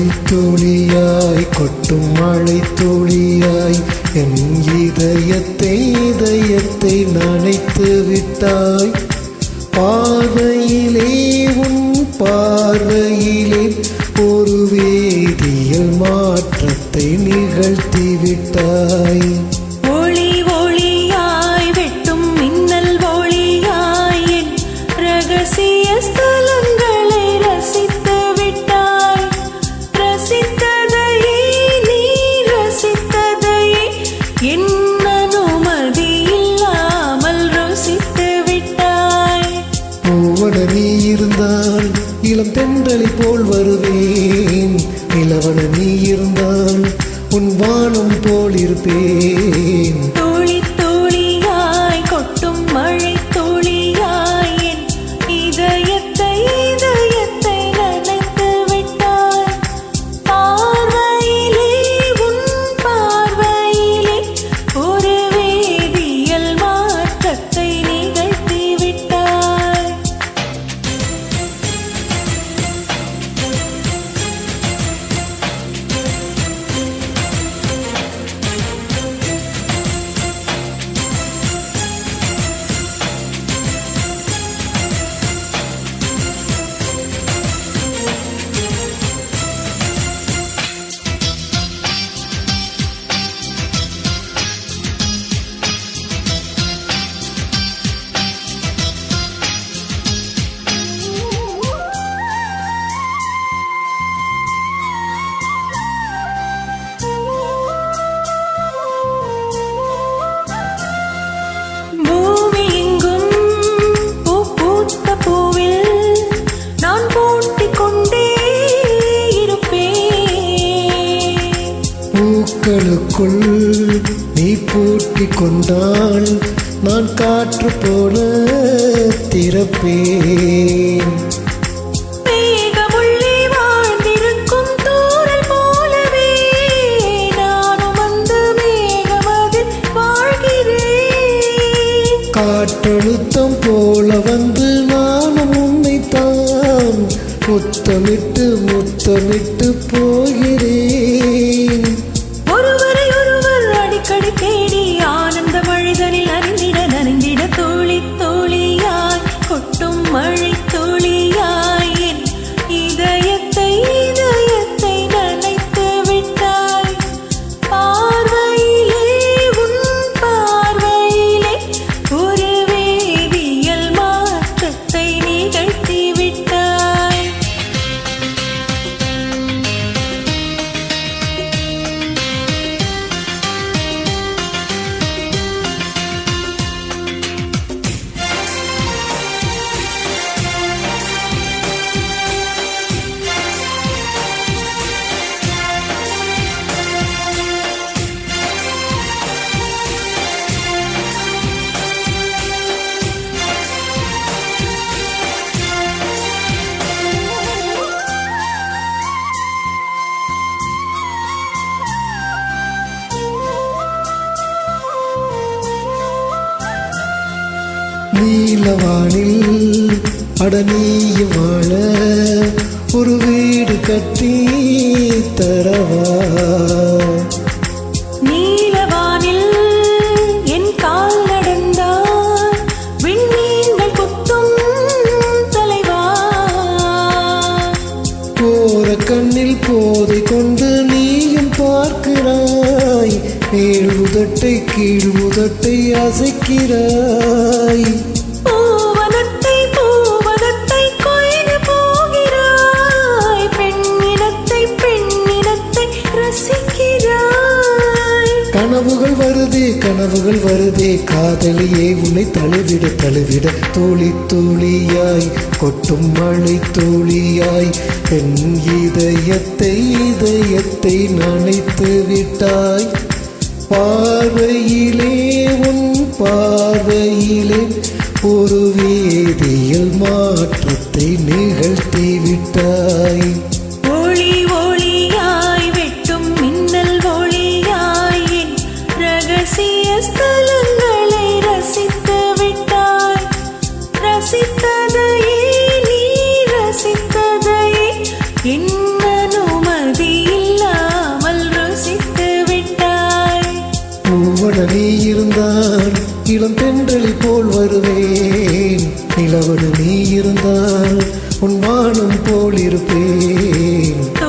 துளியாய் கொட்டும் மழை துளியாய் என் இதயத்தை இதயத்தை நனைத்து விட்டாய். பார்வையிலே உன் பார்வையிலே ஒரு வேதியியல் மாற்றத்தை நிகழ்த்தி விட்டாய். இளம் தென்றலை போல் வருவேன். நிலவன நீ இருந்தால் உன் வானம் போல் இருப்பேன். பூக்களுக்குள் நீ பூட்டிக் கொண்டால் நான் காற்று போல திறப்பேன். காற்றழுத்தம் போல வந்து நானும் உன்னைத்தான். முத்தமிட்டு முத்தமிட்டு போகிறேன் நீலவானில் அடனியும் வாழ ஒரு வீடு கட்டி தரவா? நீலவானில் என் கால் நடந்தால் விண்மீன்கள் குத்தும் தலைவா? போற கண்ணில் போதை கொண்டு நீயும் பார்க்கிறாய் மேல் உதட்டை கீழ் உதட்டை அசைக்கிறாய். கனவுகள் வருதே கனவுகள் வருதே. காதலியே உன்னை தழுவிட தழுவிட தோழி தோழியாய் கொட்டும் மழை தோழியாய் என் இதயத்தை இதயத்தை நனைத்து விட்டாய். பார்வையிலே உன் பார்வையிலே ஒரு வேதியியல் மாற்றத்தை நிகழ்த்தி விட்டாய். பூவன இருந்தால் இளம் தென்றலை போல் வருவேன். நிலவன இருந்தால் உன் வானம் போல் இருப்பேன்.